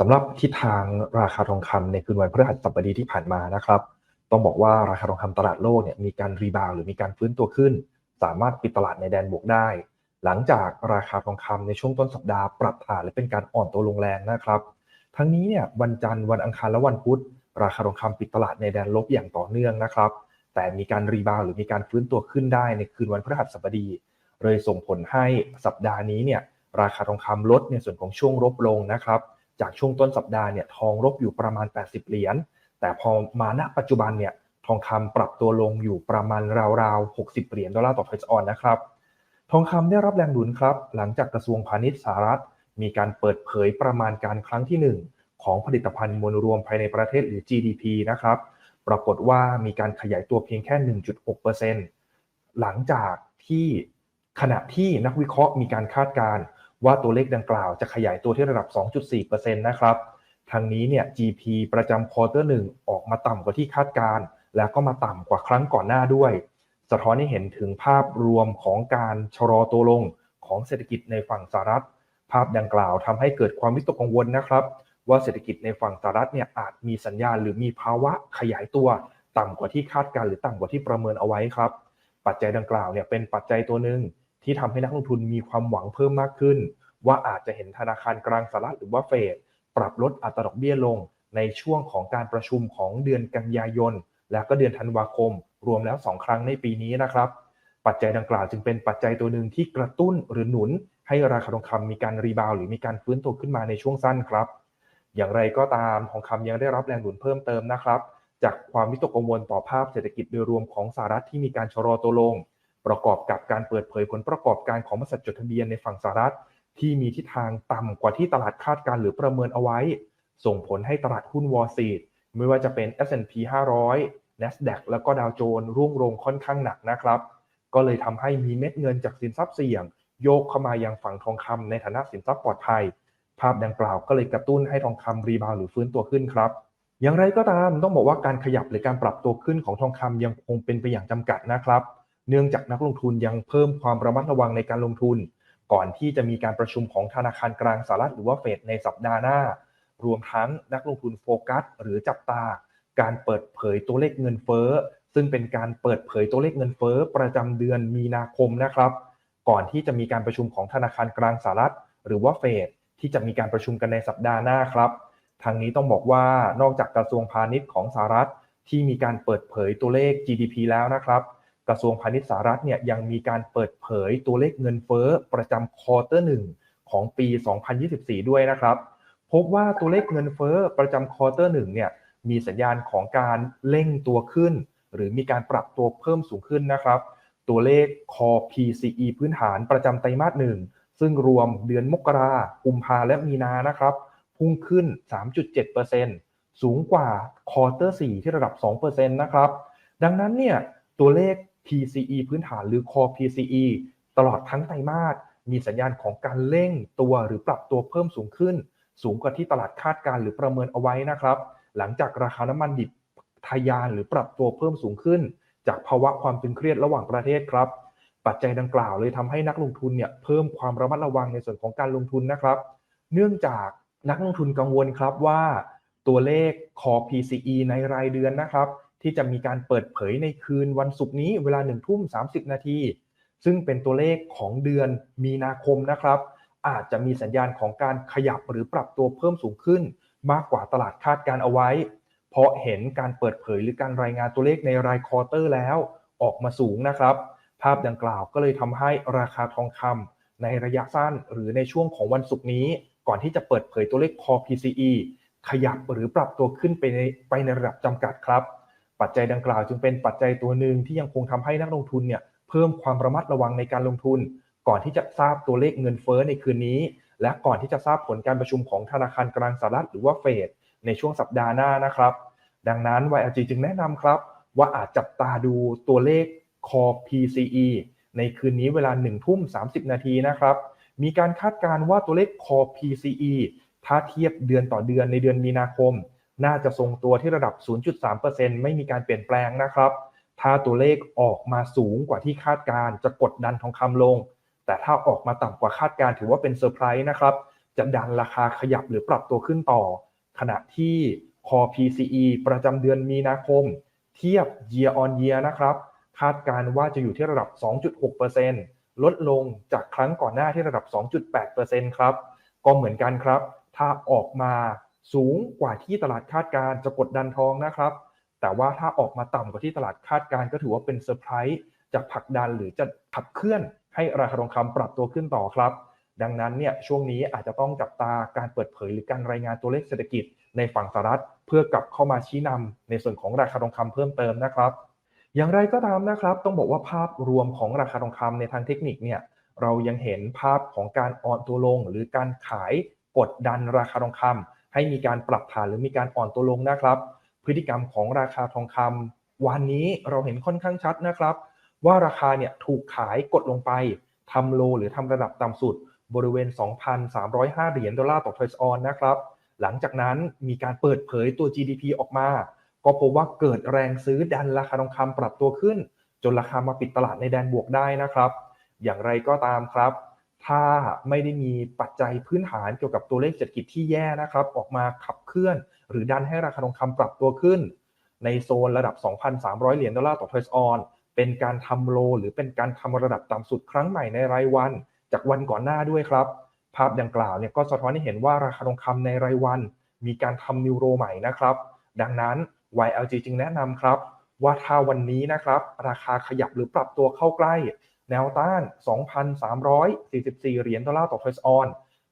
สำหรับทิศทางราคาทองคำในคืนวันพฤหัสบดีที่ผ่านมานะครับ ต้องบอกว่าราคาทองคำตลาดโลกเนี่ยมีการรีบาวหรือมีการฟื้นตัวขึ้น สามารถปิดตลาดในแดนบวกได้ หลังจากราคาทองคำในช่วงต้นสัปดาห์ปรับฐานและเป็นการอ่อนตัวลงแรงนะครับ ทั้งนี้เนี่ยวันจันทร์วันอังคารและวันพุธ ราคาทองคำปิดตลาดในแดนลบอย่างต่อเนื่องนะครับ แต่มีการรีบาวหรือมีการฟื้นตัวขึ้นได้ในคืนวันพฤหัสบดี เลยส่งผลให้สัปดาห์นี้เนี่ยราคาทองคำลดในส่วนของช่วงลบลงนะครับ จากช่วงต้นสัปดาห์เนี่ยทองลบอยู่ประมาณ 80 เหรียญ แต่พอมาณปัจจุบันเนี่ยทองคำปรับตัวลงอยู่ประมาณราวๆ 60 เหรียญดอลลาร์ต่อทอยส์ออนนะครับ ทองคำได้รับแรงหนุนครับ หลังจากกระทรวงพาณิชย์สหรัฐ มีการเปิดเผยประมาณการครั้งที่ 1 ของผลิตภัณฑ์มวลรวมภายในประเทศหรือ GDP นะครับ ปรากฏว่ามีการขยายตัวเพียงแค่ 1.6%หลังจากที่ขณะที่นักวิเคราะห์มีการคาดการณ์ ว่าตัวเลขดังกล่าวจะขยายตัวที่ระดับ 2.4%นะครับทางนี้เนี่ย GP ประจำควอเตอร์หนึ่งออกมาต่ำกว่าที่คาดการ แล้วก็มาต่ำกว่าครั้งก่อนหน้าด้วย สะท้อนให้เห็นถึงภาพรวมของการชะลอตัวลงของเศรษฐกิจในฝั่งสหรัฐ ภาพดังกล่าวทำให้เกิดความวิตกกังวลนะครับ ว่าเศรษฐกิจในฝั่งสหรัฐเนี่ยอาจมีสัญญาณหรือมีภาวะขยายตัวต่ำกว่าที่คาดการหรือต่ำกว่าที่ประเมินเอาไว้ครับ ปัจจัยดังกล่าวเนี่ยเป็นปัจจัยตัวหนึ่ง ที่ทำให้นักลงทุนมีความหวังเพิ่มมากขึ้น ว่าอาจจะเห็นธนาคารกลางสหรัฐหรือว่าเฟดปรับลดอัตราดอกเบี้ยลง ในช่วงของการประชุมของเดือนกันยายน และก็เดือนธันวาคม รวมแล้ว 2 ครั้งในปีนี้นะครับ ปัจจัยดังกล่าวจึงเป็นปัจจัยตัวหนึ่งที่กระตุ้นหรือหนุน ให้ราคาทองคำมีการรีบาวหรือมีการฟื้นตัวขึ้นมาในช่วงสั้นครับอย่างไรก็ตามทองคำยังได้รับแรงหนุนเพิ่มเติมนะครับ จากความวิตกกังวลต่อภาพเศรษฐกิจโดยรวมของสหรัฐที่มีการชะลอตัวลง ประกอบกับการเปิดเผยผลประกอบการของบริษัทจดทะเบียนในฝั่งสหรัฐ ที่มีทิศทางต่ำกว่าที่ตลาดคาดการหรือประเมินเอาไว้ ส่งผลให้ตลาดหุ้นวอลซีดไม่ว่าจะเป็น S&P 500 NASDAQ แล้วก็ดาวโจนส์ร่วงลงค่อนข้างหนักนะครับ ก็เลยทำให้มีเม็ดเงินจากสินทรัพย์เสี่ยง โยกเข้ามายังฝั่งทองคำในฐานะสินทรัพย์ปลอดภัย ภาพดังกล่าวก็เลยกระตุ้นให้ทองคำรีบาวหรือฟื้นตัวขึ้นครับอย่างไรก็ตามต้องบอกว่าการขยับหรือการปรับตัวขึ้นของทองคำยังคงเป็นไปอย่างจำกัดนะครับ เนื่องจากนักลงทุนยังเพิ่มความระมัดระวังในการลงทุน ก่อนที่จะมีการประชุมของธนาคารกลางสหรัฐหรือว่าเฟดในสัปดาห์หน้า รวมทั้งนักลงทุนโฟกัส หรือจับตา การเปิดเผยตัวเลขเงินเฟ้อ ซึ่งเป็นการเปิดเผยตัวเลขเงินเฟ้อประจำเดือนมีนาคมนะครับ ก่อนที่จะมีการประชุมของธนาคารกลางสหรัฐ หรือว่าเฟดที่จะมีการประชุมกันในสัปดาห์หน้าครับทางนี้ต้องบอกว่านอกจากกระทรวงพาณิชย์ของสหรัฐที่มีการเปิดเผยตัวเลข GDP แล้วนะครับ กระทรวงพาณิชย์สหรัฐเนี่ยยังมีการเปิดเผยตัวเลขเงินเฟ้อประจำควอเตอร์หนึ่งของปี 2024 ด้วยนะครับ พบว่าตัวเลขเงินเฟ้อประจำควอเตอร์หนึ่งเนี่ยมีสัญญาณของการเร่งตัวขึ้น หรือมีการปรับตัวเพิ่มสูงขึ้นนะครับ ตัวเลข Core PCE พื้นฐานประจำไตรมาสหนึ่งซึ่งรวมเดือนมกรากุมภาและมีนานะครับ พุ่งขึ้น 3.7%สูงกว่าควอเตอร์4ที่ระดับ 2%นะครับ ดังนั้นเนี่ยตัวเลข PCE พื้นฐานหรือ Core PCE ตลอดทั้งไตรมาสมีสัญญาณของการเร่งตัวหรือปรับตัวเพิ่มสูงขึ้น สูงกว่าที่ตลาดคาดการหรือประเมินเอาไว้นะครับ หลังจากราคาน้ำมันดิบทะยานหรือปรับตัวเพิ่มสูงขึ้น จากภาวะความตึงเครียดระหว่างประเทศครับ ปัจจัยดังกล่าวเลยทำให้นักลงทุนเนี่ยเพิ่มความระมัดระวังในส่วนของการลงทุนนะครับ เนื่องจากนักลงทุนกังวลครับว่า ตัวเลข Core PCE ในรายเดือนนะครับ ที่จะมีการเปิดเผยในคืนวันศุกร์นี้เวลา1นึ่ทุ่ม30นาที ซึ่งเป็นตัวเลขของเดือนมีนาคมนะครับ อาจจะมีสัญญาณของการขยับหรือปรับตัวเพิ่มสูงขึ้น มากกว่าตลาดคาดการเอาไว้ เพราะเห็นการเปิดเผยหรือการรายงานตัวเลขในรายคอร์เตอร์แล้วออกมาสูงนะครับ ภาพดังกล่าวก็เลยทำให้ราคาทองคำในระยะสั้นหรือในช่วงของวันศุกร์นี้ ก่อนที่จะเปิดเผยตัวเลข Core PCE ขยับหรือปรับตัวขึ้นไปในไปในระดับจำกัดครับ ปัจจัยดังกล่าวจึงเป็นปัจจัยตัวหนึ่งที่ยังคงทำให้นักลงทุนเนี่ยเพิ่มความระมัดระวังในการลงทุน ก่อนที่จะทราบตัวเลขเงินเฟ้อในคืนนี้ และก่อนที่จะทราบผลการประชุมของธนาคารกลางสหรัฐหรือว่าเฟดในช่วงสัปดาห์หน้านะครับ ดังนั้น YLG จึงแนะนำครับ ว่าอาจจับตาดูตัวเลข Core PCE ในคืนนี้เวลา1ทุ่ม30 นาทีนะครับ มีการคาดการณ์ว่าตัวเลข Core PCE ถ้าเทียบเดือนต่อเดือนในเดือนมีนาคม น่าจะทรงตัวที่ระดับ 0.3%ไม่มีการเปลี่ยนแปลงนะครับ ถ้าตัวเลขออกมาสูงกว่าที่คาดการจะกดดันทองคำลง แต่ถ้าออกมาต่ำกว่าคาดการถือว่าเป็นเซอร์ไพรส์นะครับ จะดันราคาขยับหรือปรับตัวขึ้นต่อ ขณะที่ Core PCE ประจำเดือนมีนาคม เทียบ year on year นะครับ คาดการว่าจะอยู่ที่ระดับ 2.6%ลดลงจากครั้งก่อนหน้าที่ระดับ 2.8%ครับ ก็เหมือนกันครับ ถ้าออกมา สูงกว่าที่ตลาดคาดการจะกดดันทองนะครับ แต่ว่าถ้าออกมาต่ำกว่าที่ตลาดคาดการก็ถือว่าเป็นเซอร์ไพรส์จะผลักดันหรือจะขับเคลื่อนให้ราคาทองคำปรับตัวขึ้นต่อครับ ดังนั้นเนี่ยช่วงนี้อาจจะต้องจับตาการเปิดเผยหรือการรายงานตัวเลขเศรษฐกิจในฝั่งสหรัฐ เพื่อกลับเข้ามาชี้นำในส่วนของราคาทองคำเพิ่มเติมนะครับ อย่างไรก็ตามนะครับ ต้องบอกว่าภาพรวมของราคาทองคำในทางเทคนิคเนี่ยเรายังเห็นภาพของการอ่อนตัวลง หรือการขายกดดันราคาทองคำ ให้มีการปรับฐานหรือมีการอ่อนตัวลงนะครับ พฤติกรรมของราคาทองคำวันนี้เราเห็นค่อนข้างชัดนะครับ ว่าราคาเนี่ยถูกขายกดลงไปทำโลหรือทำระดับต่ำสุดบริเวณ 2,305 เหรียญดอลลาร์ต่อทรัสออนนะครับ หลังจากนั้นมีการเปิดเผยตัว GDP ออกมา ก็พบว่าเกิดแรงซื้อดันราคาทองคำปรับตัวขึ้น จนราคามาปิดตลาดในแดนบวกได้นะครับ อย่างไรก็ตามครับ ถ้าไม่ได้มีปัจจัยพื้นฐานเกี่ยวกับตัวเลขเศรษฐกิจที่แย่นะครับ ออกมาขับเคลื่อน หรือดันให้ราคาทองคำปรับตัวขึ้น ในโซนระดับ 2,300 เหรียญดอลลาร์ต่อทรัสออนเป็นการทำโล หรือเป็นการทำระดับต่ำสุดครั้งใหม่ในรายวัน จากวันก่อนหน้าด้วยครับ ภาพดังกล่าวเนี่ยก็สะท้อนให้เห็นว่าราคาทองคำในรายวัน มีการทำนิวโรใหม่นะครับ ดังนั้น YLG จึงแนะนำครับ ว่าถ้าวันนี้นะครับ ราคาขยับหรือปรับตัวเข้าใกล้ แนวต้าน 2,344 เหรียญดอลลาร์ต่อทรัสออน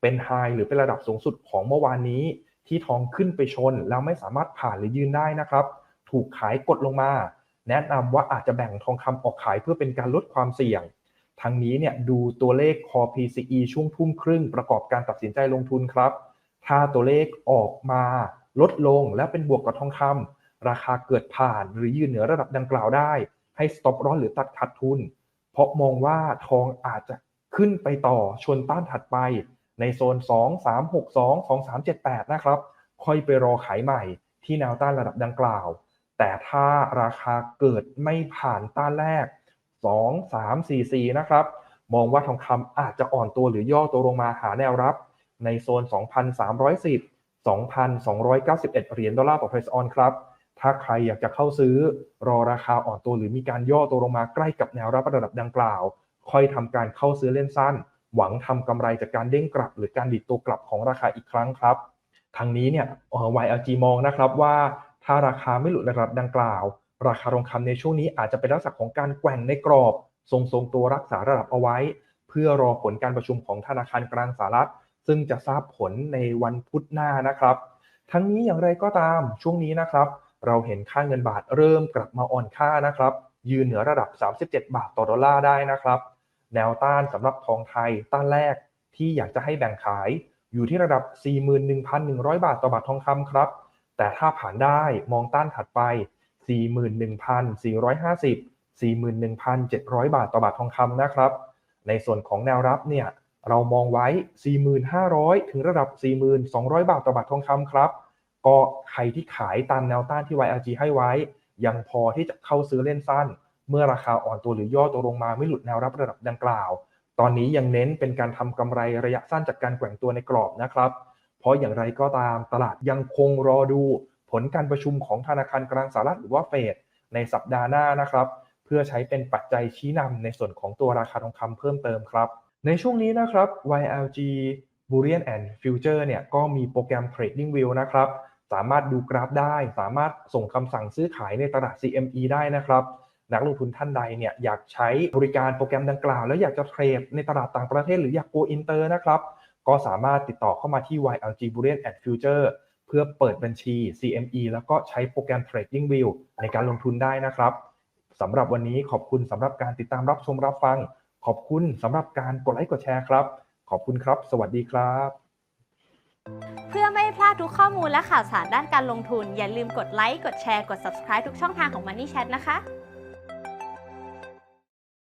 เป็นไฮหรือเป็นระดับสูงสุดของเมื่อวานนี้ ที่ทองขึ้นไปชน แล้วไม่สามารถผ่านหรือยืนได้นะครับ ถูกขายกดลงมา แนะนำว่าอาจจะแบ่งทองคำออกขายเพื่อเป็นการลดความเสี่ยงทั้งนี้เนี่ยดูตัวเลข Core PCE ช่วงทุ่มครึ่งประกอบการตัดสินใจลงทุนครับ ถ้าตัวเลขออกมาลดลงและเป็นบวกกับทองคำราคาเกิดผ่านหรือยืนเหนือระดับดังกล่าวได้ ให้ stop loss หรือตัดขาดทุน เพราะมองว่าทองอาจจะขึ้นไปต่อชนต้านถัดไปในโซน 2 3 6 2 2 3 7 8 นะครับ ค่อยไปรอขายใหม่ที่แนวต้านระดับดังกล่าว แต่ถ้าราคาเกิดไม่ผ่านต้านแรก 2 3 4 4 นะครับ มองว่าทองคำอาจจะอ่อนตัวหรือย่อตัวลงมาหาแนวรับ ในโซน 2,310 2,291 เหรียญดอลลาร์ต่อทรัสออนครับ ถ้าใครอยากจะเข้าซื้อรอราคาอ่อนตัวหรือมีการย่อตัวลงมาใกล้กับแนวรับระดับดังกล่าว ค่อยทำการเข้าซื้อเล่นสั้น หวังทำกำไรจากการเด้งกลับ หรือการดิดตัวกลับของราคาอีกครั้งครับทางนี้เนี่ย YLG มองนะครับว่าถ้าราคาไม่หลุดระดับดังกล่าว ราคาทองคำในช่วงนี้อาจจะเป็นลักษณะของการแกว่งในกรอบ ทรงๆตัวรักษาระดับเอาไว้ เพื่อรอผลการประชุมของธนาคารกลางสหรัฐ ซึ่งจะทราบผลในวันพุธหน้านะครับ ทั้งนี้อย่างไรก็ตามช่วงนี้นะครับ เราเห็นค่าเงินบาทเริ่มกลับมาอ่อนค่านะครับ ยืนเหนือระดับ 37 บาทต่อดอลลาร์ได้นะครับ แนวต้านสำหรับทองไทยต้านแรกที่อยากจะให้แบ่งขาย อยู่ที่ระดับ 41,100 บาทต่อบาททองคำครับ แต่ถ้าผ่านได้มองต้านถัดไป 41,450 41,700 บาทต่อบาททองคำนะครับ ในส่วนของแนวรับเนี่ยเรามองไว้ 4,500 ถึงระดับ 4,200 บาทต่อบาททองคำครับ ก็ใครที่ขายตามแนวต้านที่ YLG ให้ไว้ ยังพอที่จะเข้าซื้อเล่นสั้น เมื่อราคาอ่อนตัวหรือย่อตัวลงมาไม่หลุดแนวรับระดับดังกล่าว ตอนนี้ยังเน้นเป็นการทำกำไรระยะสั้นจากการแกว่งตัวในกรอบนะครับ เพราะอย่างไรก็ตามตลาดยังคงรอดูผลการประชุมของธนาคารกลางสหรัฐหรือว่าเฟดในสัปดาห์หน้านะครับ เพื่อใช้เป็นปัจจัยชี้นำในส่วนของตัวราคาทองคำเพิ่มเติมครับ ในช่วงนี้นะครับ YLG Bullion and Future เนี่ยก็มีโปรแกรม Trading View นะครับ สามารถดูกราฟได้ สามารถส่งคำสั่งซื้อขายในตลาด CME ได้นะครับ นักลงทุนท่านใดเนี่ยอยากใช้บริการโปรแกรมดังกล่าว แล้วอยากจะเทรดในตลาดต่างประเทศหรืออยาก go inter นะครับ ก็สามารถติดต่อเข้ามาที่ YLG Bullion and Future เพื่อเปิดบัญชี CME แล้วก็ใช้โปรแกรม Trading View ในการลงทุนได้นะครับสำหรับวันนี้ขอบคุณสำหรับการติดตามรับชมรับฟัง ขอบคุณสำหรับการกดไลค์กดแชร์ครับ ขอบคุณครับ สวัสดีครับ เพื่อ พลาดทุกข้อมูลและข่าวสารด้านการลงทุน อย่าลืมกดไลค์ กดแชร์ กด subscribe ทุกช่องทางของ Money Chat นะคะ